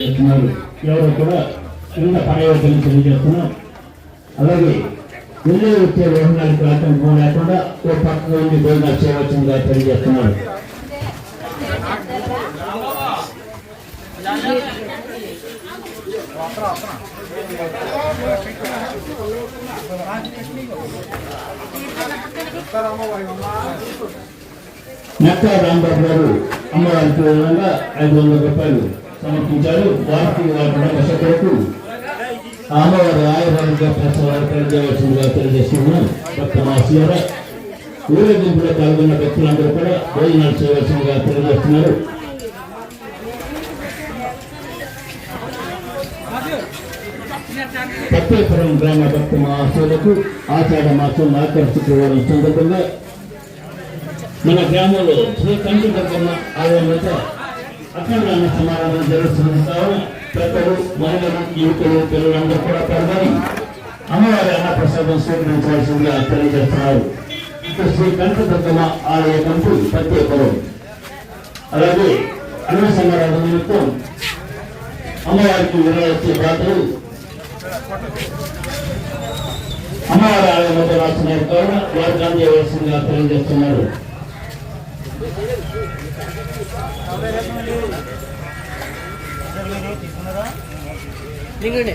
చేస్తున్నారు. ఎవరు కూడా చిన్న పర్యవేక్షణ తెలియజేస్తున్నాం అలాగే వెళ్ళే వచ్చే వాహనాలకు ఆటంకం లేకుండా ఓ పక్కన ఉండి భోజనాలు చేయవచ్చుగా తెలియజేస్తున్నారు. నక్క రాంబాబు గారు అమ్మవారికి ఐదు వందల రూపాయలు సమర్పించారు. వారికి వారి కుటుంబ సభ్యులకు ఆ అమ్మవారి ఆయుర్వేదిక ప్రసవాలు తెలియజేస్తున్నాం డాక్టర్ మాసియారా ఊరేగింపులో పాల్గొన్న వ్యక్తులందరూ కూడా భోజనాలు చేయవలసిందిగా తెలియజేస్తున్నారు. పట్టేపురం గ్రామ భక్త మహాశయులకు ఆచార మాసం ఆఖరి శుక్రవారం సందర్భంగా మన గ్రామంలో శ్రీ కంటి దగ్గర ఆలయం వద్ద అఖండ అన్న సమారాధన పెద్దలు మహిళలు యువకులు పిల్లలందరూ కూడా పాల్గొని అమ్మవారి అన్న ప్రసాదం స్వీకరించాల్సిందిగా తెలియజేస్తున్నారు. ఇక్కడ శ్రీ కనకదుర్గమ్మ ఆలయ కంపు ప్రత్యేకం అలాగే అన్న సమారాధన నిమిత్తం అమ్మవారికి నిర్వహించే పాత్రలు అమ్మవారి ఆలయం వద్ద రాస్తున్నారు కావున వారికి అందజేయవలసిందిగా తెలియజేస్తున్నారు. లింగండి